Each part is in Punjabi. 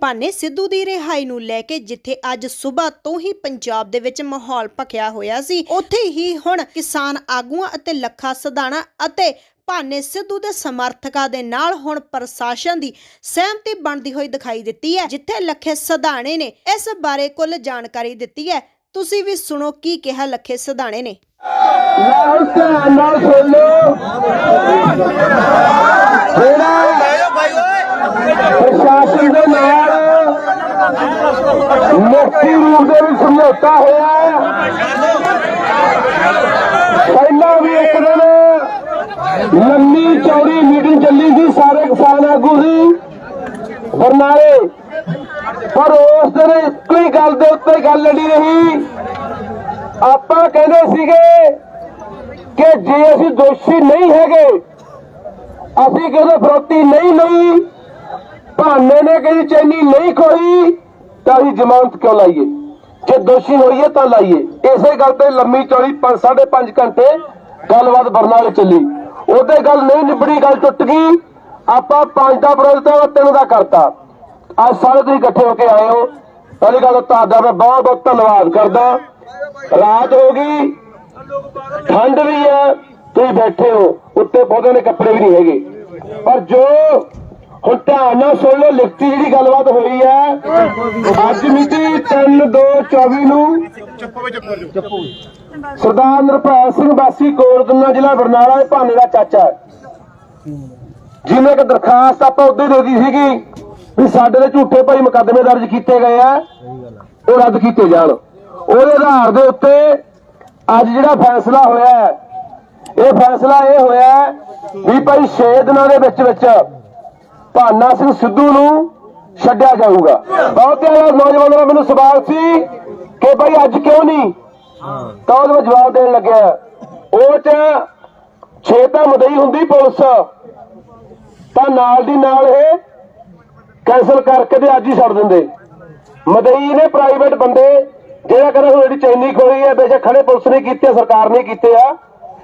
ਭਾਨੇ ਸਿੱਧੂ ਦੀ ਰਿਹਾਈ ਨੂੰ ਲੈ ਕੇ ਜਿੱਥੇ ਅੱਜ ਸਵੇਰ ਤੋਂ ਹੀ ਪੰਜਾਬ ਦੇ ਵਿੱਚ ਮਾਹੌਲ ਭਖਿਆ ਹੋਇਆ ਸੀ, ਉੱਥੇ ਹੀ ਹੁਣ ਕਿਸਾਨ ਆਗੂਆਂ ਅਤੇ ਲੱਖਾ ਸਦਾਣਾ ਅਤੇ ਭਾਨੇ ਸਿੱਧੂ ਦੇ ਸਮਰਥਕਾਂ ਦੇ ਨਾਲ ਹੁਣ ਪ੍ਰਸ਼ਾਸਨ ਦੀ ਸਹਿਮਤੀ ਬਣਦੀ ਹੋਈ ਦਿਖਾਈ ਦਿੱਤੀ ਹੈ, ਜਿੱਥੇ ਲੱਖੇ ਸਦਾਣੇ ਨੇ ਇਸ ਬਾਰੇ ਕੁੱਲ ਜਾਣਕਾਰੀ ਦਿੱਤੀ ਹੈ। ਤੁਸੀਂ ਵੀ ਸੁਣੋ ਕੀ ਕਿਹਾ ਲੱਖੇ ਸਦਾਣੇ ਨੇ। ਲਾਓ ਧਿਆਨ ਨਾਲ ਸੁਣ ਲਓ ਜਿਹੜਾ ਪ੍ਰਸ਼ਾਸਨ ਦੇ ਨਾਲ ਮੁਖਤੀ ਰੂਪ ਦੇ ਵਿੱਚ ਸਮਝੌਤਾ ਹੋਇਆ ਪਹਿਲਾਂ ਵੀ ਇੱਕ ਦਿਨ ਲੰਮੀ ਚੌੜੀ ਮੀਟਿੰਗ ਚੱਲੀ ਸੀ ਸਾਰੇ ਕਿਸਾਨ ਆਗੂ ਸੀ ਬਰਨਾਲੇ। ਪਰ ਉਸ ਦਿਨ ਇੱਕੋ ਹੀ ਗੱਲ ਦੇ ਉੱਤੇ ਗੱਲ ਲੜੀ ਰਹੀ। ਆਪਾਂ ਕਹਿੰਦੇ ਸੀਗੇ ਕਿ ਜੇ ਅਸੀਂ ਦੋਸ਼ੀ ਨਹੀਂ ਹੈਗੇ, ਅਸੀਂ ਕਹਿੰਦੇ ਫਰੋਤੀ ਨਹੀਂ ਲਈ, ਭਾਨੇ ਨੇ ਕਹੀ ਚੈਨੀ ਨਹੀਂ ਖੋਈ ਤਾਂ ਅਸੀਂ ਜ਼ਮਾਨਤ ਕਿਉਂ ਲਾਈਏ? ਜੇ ਦੋਸ਼ੀ ਹੋਈਏ ਤਾਂ ਲਾਈਏ। ਇਸੇ ਗੱਲ ਤੇ ਲੰਮੀ ਚੌੜੀ 5.5 ਘੰਟੇ ਗੱਲਬਾਤ ਬਰਨਾਲੇ ਚੱਲੀ। ਉਹਦੇ ਗੱਲ ਨਹੀਂ ਨਿਬੜੀ, ਗੱਲ ਟੁੱਟ ਗਈ। ਆਪਾਂ ਪੰਜ ਦਾ ਵਿਰੋਧ ਤਿੰਨ ਦਾ ਕਰਤਾ। ਅੱਜ ਸਾਰੇ ਤੁਸੀਂ ਇਕੱਠੇ ਹੋ ਕੇ ਆਏ ਹੋ। ਪਹਿਲੀ ਗੱਲ ਤੁਹਾਡਾ ਮੈਂ ਬਹੁਤ ਬਹੁਤ ਧੰਨਵਾਦ ਕਰਦਾ। ਰਾਤ ਹੋ ਗਈ। ਠੰਡ ਵੀ ਹੈ ਤੁਸੀਂ ਬੈਠੇ ਹੋ। ਉੱਤੇ ਬਹੁਤੇ ਨੇ ਕੱਪੜੇ ਵੀ ਨਹੀਂ ਹੈਗੇ। ਪਰ ਜੋ ਹੁਣ ਧਿਆਨ ਨਾਲ ਸੁਣ ਲਓ, ਲਿਖਤੀ ਜਿਹੜੀ ਗੱਲਬਾਤ ਹੋਈ ਹੈ। ਅੱਜ ਮਿਤੀ 3 2 24 ਨੂੰ। ਸਰਦਾਰ ਨਿਰਭੈ ਸਿੰਘ ਵਾਸੀ ਕੋਰਦਨਾ ਜ਼ਿਲ੍ਹਾ ਬਰਨਾਲਾ ਦੇ ਭਾਨੇ ਦਾ ਚਾਚਾ ਹੈ। ਜਿਹਨੇ ਦਰਖਾਸਤ ਆਪਾਂ ਉਦੋਂ ਦੇ ਦਿੱਤੀ ਸੀਗੀ ਵੀ ਸਾਡੇ ਦੇ ਝੂਠੇ ਭਾਈ ਮੁਕੱਦਮੇ ਦਰਜ ਕੀਤੇ ਗਏ ਆ, ਉਹ ਰੱਦ ਕੀਤੇ ਜਾਣ। ਉਹਦੇ ਆਧਾਰ ਦੇ ਉੱਤੇ ਅੱਜ ਜਿਹੜਾ ਫੈਸਲਾ ਹੋਇਆ ਇਹ ਫੈਸਲਾ ਇਹ ਹੋਇਆ ਵੀ ਭਾਈ 6 ਦਿਨਾਂ ਦੇ ਵਿੱਚ ਵਿੱਚ ਭਾਨਾ ਸਿੰਘ ਸਿੱਧੂ ਨੂੰ ਛੱਡਿਆ ਜਾਊਗਾ। ਬਹੁਤ ਨੌਜਵਾਨਾਂ ਦਾ ਮੈਨੂੰ ਸਵਾਲ ਸੀ ਕਿ ਭਾਈ ਅੱਜ ਕਿਉਂ ਨਹੀਂ? ਤਾਂ ਉਹਦਾ ਜਵਾਬ ਦੇਣ ਲੱਗਿਆ। ਉਹ ਚ ਛੇ ਤਾਂ ਮਦਈ ਹੁੰਦੀ ਪੁਲਿਸ। ਤਾਂ ਨਾਲ ਦੀ ਨਾਲ ਇਹ ਕੈਨਸਲ ਕਰਕੇ ਤੇ ਅੱਜ ਹੀ ਛੱਡ ਦਿੰਦੇ। ਮਦਈ ਨੇ ਪ੍ਰਾਈਵੇਟ ਬੰਦੇ ਜਿਹੜਾ ਕਹਿੰਦਾ ਹੁਣ ਜਿਹੜੀ ਚੈਨੀ ਖੋਈ ਹੈ, ਬੇਸ਼ੱਕ ਖੜੇ ਪੁਲਿਸ ਨੇ ਕੀਤੇ ਸਰਕਾਰ ਨੇ ਕੀਤੇ ਆ।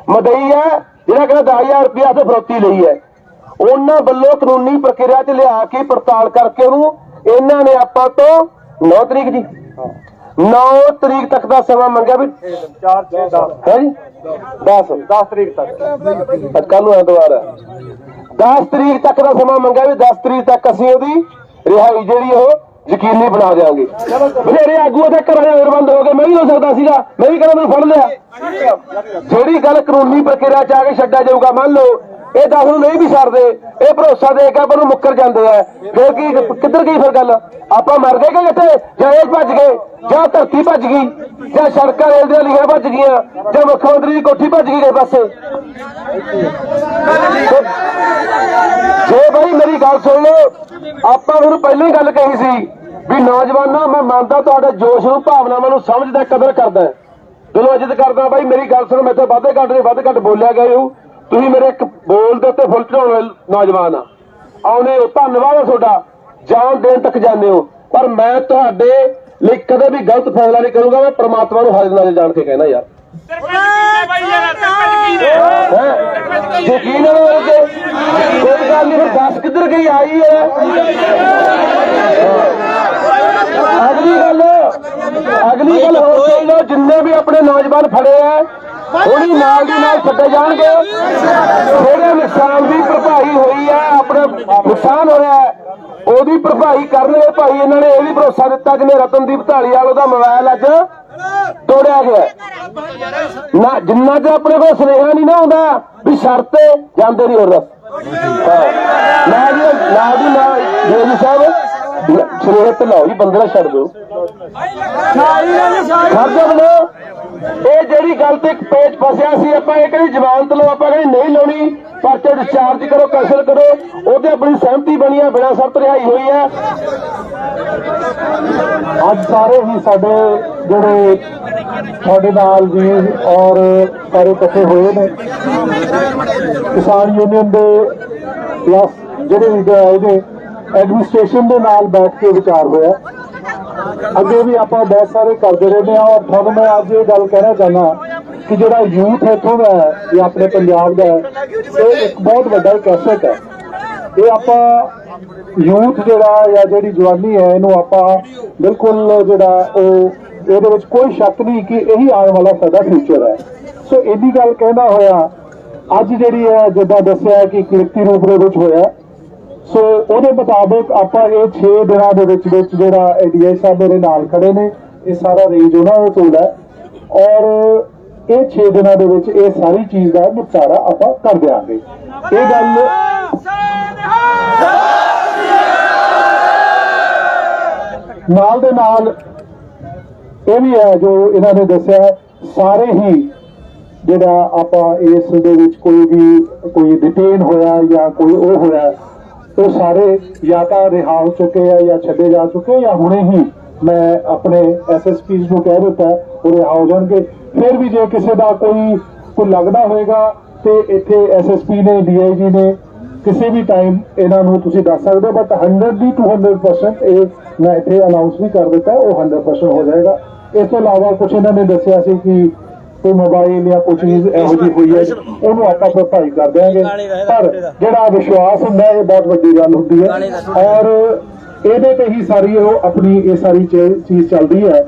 ਮਦਈ ਹੈ ਜਿਹੜਾ ਕਹਿੰਦਾ 10000 ਰੁਪਇਆ ਤੇ ਫਰੋਤੀ ਲਈ ਹੈ। ਉਹਨਾਂ ਵੱਲੋਂ ਕਾਨੂੰਨੀ ਪ੍ਰਕਿਰਿਆ 'ਚ ਲਿਆ ਕੇ ਪੜਤਾਲ ਕਰਕੇ ਉਹਨੂੰ ਇਹਨਾਂ ਨੇ ਆਪਾਂ ਤੋਂ 9 ਤਰੀਕ ਜੀ 9 ਤਰੀਕ ਤੱਕ ਦਾ ਸਮਾਂ ਮੰਗਿਆ ਵੀ 4 6 10 ਹੈ ਜੀ? 10 10 ਤਰੀਕ ਤੱਕ। ਕੱਲ ਨੂੰ ਐਤਵਾਰ ਹੈ। 10 ਤਰੀਕ ਤੱਕ ਦਾ ਸਮਾਂ ਮੰਗਿਆ ਵੀ 10 ਤਰੀਕ ਤੱਕ ਅਸੀਂ ਉਹਦੀ ਰਿਹਾਈ ਜਿਹੜੀ ਉਹ ਯਕੀਨੀ ਬਣਾ ਦੇਵਾਂਗੇ ਬਥੇਰੇ ਆਗੂ ਉਹਦੇ ਘਰਾਂ ਦੇ ਬੰਦ ਹੋ ਗਏ। ਮੈਂ ਵੀ ਹੋ ਸਕਦਾ ਸੀਗਾ। ਮੈਂ ਵੀ ਕਹਿੰਦਾ ਮੈਨੂੰ ਫੜ ਲਿਆ। ਜਿਹੜੀ ਗੱਲ ਕਾਨੂੰਨੀ ਪ੍ਰਕਿਰਿਆ ਚ ਆ ਕੇ ਛੱਡਿਆ ਜਾਊਗਾ ਮੰਨ ਲਓ ਇਹ ਦਸ ਨੂੰ ਨਹੀਂ ਵੀ ਛੱਡਦੇ। ਇਹ ਭਰੋਸਾ ਦੇ ਕੇ ਆਪਾਂ ਨੂੰ ਮੁੱਕਰ ਜਾਂਦੇ ਆ। ਫਿਰ ਕੀ, ਕਿੱਧਰ ਗਈ ਫਿਰ ਗੱਲ? ਆਪਾਂ ਮਰ ਗਏ ਕਿ ਇੱਥੇ? ਜਾਂ ਇਹ ਭੱਜ ਗਏ? ਜਾਂ ਧਰਤੀ ਭੱਜ ਗਈ? ਜਾਂ ਸੜਕਾਂ ਰੇਲ ਦੀਆਂ ਲੀਹਾਂ ਭੱਜ ਗਈਆਂ? ਜਾਂ ਮੁੱਖ ਮੰਤਰੀ ਦੀ ਕੋਠੀ ਭੱਜ ਗਈ ਕਿਸੇ ਪਾਸੇ? ਜੇ ਭਾਈ ਮੇਰੀ ਗੱਲ ਸੁਣ ਲਓ, ਆਪਾਂ ਨੂੰ ਪਹਿਲਾਂ ਹੀ ਗੱਲ ਕਹੀ ਸੀ ਵੀ ਨੌਜਵਾਨਾਂ, ਮੈਂ ਮੰਨਦਾ ਤੁਹਾਡੇ ਜੋਸ਼ ਨੂੰ, ਭਾਵਨਾਵਾਂ ਨੂੰ ਸਮਝਦਾ, ਕਦਰ ਕਰਦਾ ਜਦੋਂ ਇੱਜ਼ਤ ਕਰਦਾ, ਬਾਈ ਮੇਰੀ ਗੱਲ ਸੁਣੋ ਮੈਥੇ ਵਾਧੇ ਘੱਟ ਦੇ ਵੱਧ ਘੱਟ ਬੋਲਿਆ ਗਏ ਹੋ ਤੁਸੀਂ ਮੇਰੇ ਇੱਕ ਦੇ ਉੱਤੇ ਫੁੱਲ ਚੜਾਉਣ ਵਾਲੇ ਨੌਜਵਾਨ ਆ। ਆਉਨੇ ਹੋ ਧੰਨਵਾਦ ਆ ਤੁਹਾਡਾ। ਜਾਨ ਦੇਣ ਤੱਕ ਜਾਂਦੇ ਹੋ। ਪਰ ਮੈਂ ਤੁਹਾਡੇ ਲਈ ਕਦੇ ਵੀ ਗਲਤ ਫੈਸਲਾ ਨਹੀਂ ਕਰੂੰਗਾ ਮੈਂ ਪ੍ਰਮਾਤਮਾ ਨੂੰ ਹਾਜ਼ਰ ਨਾਜ਼ਰ ਜਾਣ ਕੇ ਕਹਿਣਾ ਯਾਰ। ਹੈਂ? ਯਕੀਨ ਹੈ ਤੇ ਕੋਈ ਗੱਲ ਨਹੀਂ ਦੱਸ ਕਿੱਧਰ ਗਈ ਆਈ ਹੈ। ਅਗਲੀ ਗੱਲ ਅਗਲੀ ਗੱਲ ਹੋਰ ਲਓ ਜਿੰਨੇ ਵੀ ਆਪਣੇ ਨੌਜਵਾਨ ਫੜੇ ਆ ਉਹਦੀ ਨਾਲ ਦੀ ਨਾਲ ਛੱਡੇ ਜਾਣਗੇ। ਜਿਹੜੇ ਨੁਕਸਾਨ ਦੀ ਭਰਪਾਈ ਹੋਈ ਹੈ ਆਪਣੇ ਨੁਕਸਾਨ ਹੋਇਆ ਉਹਦੀ ਭਰਪਾਈ ਕਰਨਗੇ ਭਾਈ ਇਹਨਾਂ ਨੇ ਇਹ ਵੀ ਭਰੋਸਾ ਦਿੱਤਾ ਜਿਵੇਂ ਰਤਨਦੀਪ ਢਾਲੀਵਾਲ ਉਹਦਾ ਮੋਬਾਈਲ ਅੱਜ ਤੋੜਿਆ ਗਿਆ ਨਾ ਜਿੰਨਾ ਚਿਰ ਆਪਣੇ ਕੋਲ ਸੁਨੇਹਾ ਨਹੀਂ ਨਾ ਆਉਂਦਾ ਵੀ ਸ਼ਰਤ ਜਾਂਦੇ ਨਹੀਂ ਹੋਰ ਦੱਸ। ਨਾ ਜੀ ਨਾ ਜੀ ਨਾ ਜੀ ਸਾਹਿਬ ਨ- ਸੁਨੇਹਾ ਤੇ ਲਾਓ ਜੀ ਬੰਦੇ ਛੱਡ ਦਿਓ। ਖਰਚਾ ਬਲੋ ਇਹ ਜਿਹੜੀ ਗੱਲ ਤੇ ਇੱਕ ਪੇਚ ਫਸਿਆ ਸੀ, ਆਪਾਂ ਇਹ ਕਹਿੰਦੇ ਜ਼ਮਾਨਤ ਲਓ, ਆਪਾਂ ਕਹਿੰਦੇ ਨਹੀਂ ਲਾਉਣੀ, ਪਰਚੇ ਡਿਸਚਾਰਜ ਕਰੋ ਕੈਂਸਲ ਕਰੋ, ਉਹਦੇ ਆਪਣੀ ਸਹਿਮਤੀ ਬਣੀ ਹੈ ਬਿਨਾਂ ਸ਼ਰਤ ਰਿਹਾਈ ਹੋਈ ਹੈ ਅੱਜ ਸਾਰੇ ਹੀ ਸਾਡੇ ਜਿਹੜੇ ਸਾਡੇ ਨਾਲ ਵੀ ਔਰ ਸਾਰੇ ਇਕੱਠੇ ਹੋਏ ਨੇ, ਕਿਸਾਨ ਯੂਨੀਅਨ ਦੇ ਪਲੱਸ ਜਿਹੜੇ ਲੀਡਰ ਆਏ ਨੇ ਐਡਮਿਨਿਸਟ੍ਰੇਸ਼ਨ ਦੇ ਨਾਲ ਬੈਠ ਕੇ ਵਿਚਾਰ ਹੋਇਆ। ਅੱਗੇ ਵੀ ਆਪਾਂ ਬਹੁਤ ਸਾਰੇ ਕਰਦੇ ਰਹਿੰਦੇ ਨੇ ਔਰ ਤੁਹਾਨੂੰ ਮੈਂ ਅੱਜ ਇਹ ਗੱਲ ਕਹਿਣਾ ਚਾਹੁੰਦਾ ਕਿ ਜਿਹੜਾ ਯੂਥ ਇੱਥੋਂ ਦਾ ਹੈ, ਇਹ ਆਪਣੇ ਪੰਜਾਬ ਦਾ ਹੈ, ਇਹ ਇੱਕ ਬਹੁਤ ਵੱਡਾ ਇੱਕ ਐਸੈਟ ਹੈ। ਇਹ ਆਪਾਂ ਯੂਥ ਜਿਹੜਾ ਜਾਂ ਜਿਹੜੀ ਜਵਾਨੀ ਹੈ, ਇਹਨੂੰ ਆਪਾਂ ਬਿਲਕੁਲ ਜਿਹੜਾ ਉਹ ਇਹਦੇ ਵਿੱਚ ਕੋਈ ਸ਼ੱਕ ਨਹੀਂ ਕਿ ਇਹੀ ਆਉਣ ਵਾਲਾ ਸਾਡਾ ਫਿਊਚਰ ਹੈ। ਸੋ ਇਹਦੀ ਗੱਲ ਕਹਿੰਦਾ ਹੋਇਆ, ਅੱਜ ਜਿਹੜੀ ਹੈ, ਜਿੱਦਾਂ ਦੱਸਿਆ ਕਿ ਇੱਕ ਰੂਪ ਦੇ ਵਿੱਚ ਹੋਇਆ ਸੋ ਉਹਦੇ ਮੁਤਾਬਕ ਆਪਾਂ ਇਹ 6 ਦਿਨਾਂ ਦੇ ਵਿੱਚ ਵਿੱਚ ਜਿਹੜਾ ਏਡੀਆਈ ਸਾਹਿਬ ਮੇਰੇ ਨਾਲ ਖੜੇ ਨੇ, ਇਹ ਸਾਰਾ ਰੇਂਜ ਉਹਨਾਂ ਦੇ ਕੋਲ ਹੈ। ਔਰ ਇਹ 6 ਦਿਨਾਂ ਦੇ ਵਿੱਚ ਇਹ ਸਾਰੀ ਚੀਜ਼ ਦਾ ਨਿਪਟਾਰਾ ਆਪਾਂ ਕਰ ਦਿਆਂਗੇ। ਇਹ ਗੱਲ ਨਾਲ ਦੇ ਨਾਲ ਇਹ ਵੀ ਹੈ ਜੋ ਇਹਨਾਂ ਨੇ ਦੱਸਿਆ, ਸਾਰੇ ਹੀ ਜਿਹੜਾ ਆਪਾਂ ਇਸ ਦੇ ਵਿੱਚ ਕੋਈ ਵੀ ਕੋਈ ਡਿਟੇਨ ਹੋਇਆ ਜਾਂ ਕੋਈ ਉਹ ਹੋਇਆ ਉਹ ਸਾਰੇ ਜਾਂ ਤਾਂ ਰਿਹਾ ਹੋ ਚੁੱਕੇ ਆ ਜਾਂ ਛੱਡੇ ਜਾ ਚੁੱਕੇ ਜਾਂ ਹੁਣੇ ਹੀ ਮੈਂ ਆਪਣੇ ਐਸਐਸਪੀਜ਼ ਨੂੰ ਕਹਿ ਦਿੱਤਾ ਉਹ ਰਿਹਾ ਹੋ ਜਾਣਗੇ ਫਿਰ ਵੀ ਜੇ ਕਿਸੇ ਦਾ ਕੋਈ ਕੋਈ ਲੱਗਦਾ ਹੋਏਗਾ ਤੇ ਇੱਥੇ ਐਸਐਸਪੀ ਨੇ ਡੀਆਈਜੀ ਨੇ ਕਿਸੇ ਵੀ ਟਾਈਮ ਇਹਨਾਂ ਨੂੰ ਤੁਸੀਂ ਦੱਸ ਸਕਦੇ ਹੋ ਬਟ 100 ਦੀ 200% ਇਹ ਮੈਂ ਇੱਥੇ ਅਨਾਉਂਸ ਵੀ ਕਰ ਦਿੱਤਾ, ਉਹ 100% ਹੋ ਜਾਏਗਾ। ਇਸ ਤੋਂ ਇਲਾਵਾ ਕੁਝ ਇਹਨਾਂ ਨੇ ਦੱਸਿਆ ਸੀ ਕਿ ਕੋਈ ਮੋਬਾਈਲ ਜਾਂ ਕੋਈ ਚੀਜ਼ ਇਹੋ ਜਿਹੀ ਹੋਈ ਹੈ ਉਹਨੂੰ ਆਪਾਂ ਭਰਪਾਈ ਕਰ ਦਿਆਂਗੇ। ਪਰ ਜਿਹੜਾ ਵਿਸ਼ਵਾਸ ਹੁੰਦਾ ਇਹ ਬਹੁਤ ਵੱਡੀ ਗੱਲ ਹੁੰਦੀ ਹੈ। ਔਰ ਇਹਦੇ ਤੇ ਹੀ ਸਾਰੀ ਉਹ ਆਪਣੀ ਇਹ ਸਾਰੀ ਚੀਜ਼ ਚੱਲਦੀ ਹੈ।